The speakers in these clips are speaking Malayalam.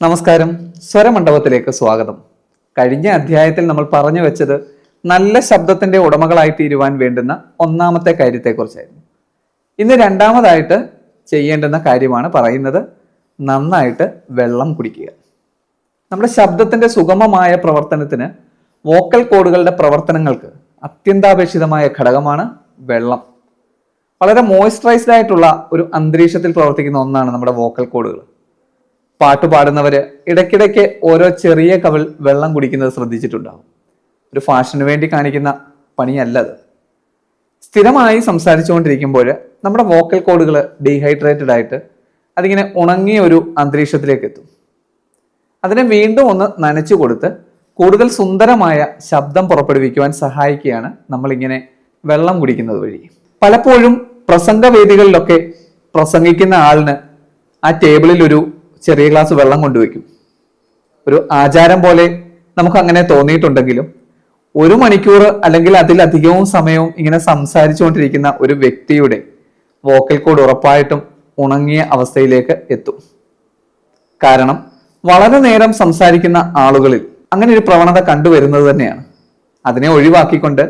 നമസ്കാരം. സ്വരമണ്ഡപത്തിലേക്ക് സ്വാഗതം. കഴിഞ്ഞ അധ്യായത്തിൽ നമ്മൾ പറഞ്ഞു വെച്ചത് നല്ല ശബ്ദത്തിന്റെ ഉടമകളായി തീരുവാൻ വേണ്ടുന്ന ഒന്നാമത്തെ കാര്യത്തെക്കുറിച്ചായിരുന്നു. ഇന്ന് രണ്ടാമതായിട്ട് ചെയ്യേണ്ടുന്ന കാര്യമാണ് പറയുന്നത് നന്നായിട്ട് വെള്ളം കുടിക്കുക. നമ്മുടെ ശബ്ദത്തിന്റെ സുഗമമായ പ്രവർത്തനത്തിന് വോക്കൽ കോഡുകളുടെ പ്രവർത്തനങ്ങൾക്ക് അത്യന്താപേക്ഷിതമായ ഘടകമാണ് വെള്ളം. വളരെ മോയ്സ്ചറൈസ്ഡ് ആയിട്ടുള്ള ഒരു അന്തരീക്ഷത്തിൽ പ്രവർത്തിക്കുന്ന ഒന്നാണ് നമ്മുടെ വോക്കൽ കോഡുകൾ. പാട്ട് പാടുന്നവര് ഇടയ്ക്കിടയ്ക്ക് ഓരോ ചെറിയ കവൽ വെള്ളം കുടിക്കുന്നത് ശ്രദ്ധിച്ചിട്ടുണ്ടാവും. ഒരു ഫാഷന് വേണ്ടി കാണിക്കുന്ന പണിയല്ല അത്. സ്ഥിരമായി സംസാരിച്ചുകൊണ്ടിരിക്കുമ്പോൾ നമ്മുടെ വോക്കൽ കോഡുകൾ ഡീഹൈഡ്രേറ്റഡ് ആയിട്ട് അതിങ്ങനെ ഉണങ്ങിയ ഒരു അന്തരീക്ഷത്തിലേക്ക് എത്തും. അതിനെ വീണ്ടും ഒന്ന് നനച്ചു കൊടുത്ത് കൂടുതൽ സുന്ദരമായ ശബ്ദം പുറപ്പെടുവിക്കുവാൻ സഹായിക്കുകയാണ് നമ്മളിങ്ങനെ വെള്ളം കുടിക്കുന്നത് വഴി. പലപ്പോഴും പ്രസംഗവേദികളിലൊക്കെ പ്രസംഗിക്കുന്ന ആളിന് ആ ടേബിളിൽ ഒരു ചെറിയ ഗ്ലാസ് വെള്ളം കൊണ്ടുവയ്ക്കും. ഒരു ആചാരം പോലെ നമുക്ക് അങ്ങനെ തോന്നിയിട്ടുണ്ടെങ്കിലും ഒരു മണിക്കൂർ അല്ലെങ്കിൽ അതിലധികവും സമയവും ഇങ്ങനെ സംസാരിച്ചുകൊണ്ടിരിക്കുന്ന ഒരു വ്യക്തിയുടെ വോക്കൽ കോഡ് ഉറപ്പായിട്ടും ഉണങ്ങിയ അവസ്ഥയിലേക്ക് എത്തും. കാരണം വളരെ നേരം സംസാരിക്കുന്ന ആളുകളിൽ അങ്ങനെ ഒരു പ്രവണത കണ്ടുവരുന്നത് തന്നെയാണ്. അതിനെ ഒഴിവാക്കിക്കൊണ്ട്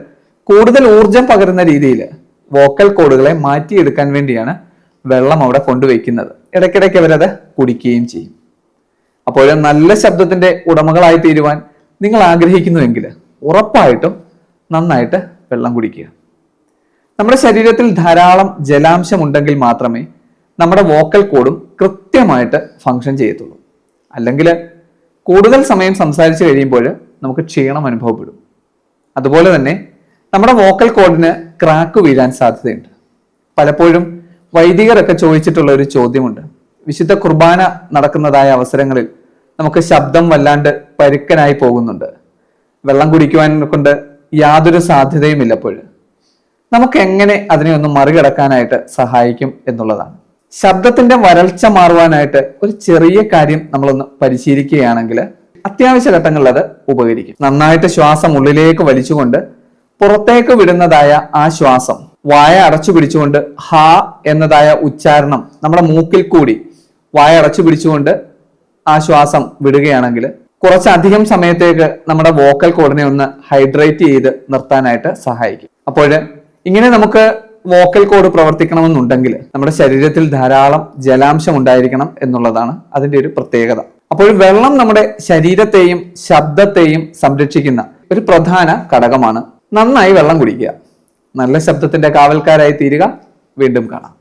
കൂടുതൽ ഊർജം പകരുന്ന രീതിയിൽ വോക്കൽ കോഡുകളെ മാറ്റിയെടുക്കാൻ വേണ്ടിയാണ് വെള്ളം അവിടെ കൊണ്ടുവയ്ക്കുന്നത്. ഇടയ്ക്കിടയ്ക്ക് അവരത് കുടിക്കുകയും ചെയ്യും. അപ്പോൾ നല്ല ശബ്ദത്തിന്റെ ഉടമകളായി തീരുവാൻ നിങ്ങൾ ആഗ്രഹിക്കുന്നുവെങ്കിൽ ഉറപ്പായിട്ടും നന്നായിട്ട് വെള്ളം കുടിക്കുക. നമ്മുടെ ശരീരത്തിൽ ധാരാളം ജലാംശം ഉണ്ടെങ്കിൽ മാത്രമേ നമ്മുടെ വോക്കൽ കോഡും കൃത്യമായിട്ട് ഫങ്ഷൻ ചെയ്യത്തുള്ളൂ. അല്ലെങ്കിൽ കൂടുതൽ സമയം സംസാരിച്ചു കഴിയുമ്പോൾ നമുക്ക് ക്ഷീണം അനുഭവപ്പെടും. അതുപോലെ തന്നെ നമ്മുടെ വോക്കൽ കോഡിന് ക്രാക്ക് വീഴാൻ സാധ്യതയുണ്ട്. പലപ്പോഴും വൈദികരൊക്കെ ചോദിച്ചിട്ടുള്ള ഒരു ചോദ്യമുണ്ട്. വിശുദ്ധ കുർബാന നടക്കുന്നതായ അവസരങ്ങളിൽ നമുക്ക് ശബ്ദം വല്ലാണ്ട് പരുക്കനായി പോകുന്നുണ്ട്. വെള്ളം കുടിക്കുവാൻ കൊണ്ട് യാതൊരു സാധ്യതയും ഇല്ലപ്പോൾ. നമുക്ക് എങ്ങനെ അതിനെ ഒന്ന് മറികടക്കാനായിട്ട് സഹായിക്കും എന്നുള്ളതാണ്. ശബ്ദത്തിന്റെ വരൾച്ച മാറുവാനായിട്ട് ഒരു ചെറിയ കാര്യം നമ്മളൊന്ന് പരിശീലിക്കുകയാണെങ്കിൽ അത്യാവശ്യ ഘട്ടങ്ങളിൽ അത് ഉപകരിക്കും. നന്നായിട്ട് ശ്വാസം ഉള്ളിലേക്ക് വലിച്ചുകൊണ്ട് പുറത്തേക്ക് വിടുന്നതായ ആ ശ്വാസം വായ അടച്ചു പിടിച്ചുകൊണ്ട് ഹ എന്നതായ ഉച്ചാരണം നമ്മുടെ മൂക്കിൽ കൂടി വായ അടച്ചു പിടിച്ചുകൊണ്ട് ആ ശ്വാസം വിടുകയാണെങ്കിൽ കുറച്ചധികം സമയത്തേക്ക് നമ്മുടെ വോക്കൽ കോഡിനെ ഒന്ന് ഹൈഡ്രേറ്റ് ചെയ്ത് നിർത്താനായിട്ട് സഹായിക്കും. അപ്പോൾ ഇങ്ങനെ നമുക്ക് വോക്കൽ കോഡ് പ്രവർത്തിക്കണമെന്നുണ്ടെങ്കിൽ നമ്മുടെ ശരീരത്തിൽ ധാരാളം ജലാംശം ഉണ്ടായിരിക്കണം എന്നുള്ളതാണ് അതിന്റെ ഒരു പ്രത്യേകത. അപ്പോൾ വെള്ളം നമ്മുടെ ശരീരത്തെയും ശബ്ദത്തെയും സംരക്ഷിക്കുന്ന ഒരു പ്രധാന ഘടകമാണ് നന്നായി വെള്ളം കുടിക്കുക. നല്ല ശബ്ദത്തിന്റെ കാവൽക്കാരായി തീരുക. വീണ്ടും കാണാം.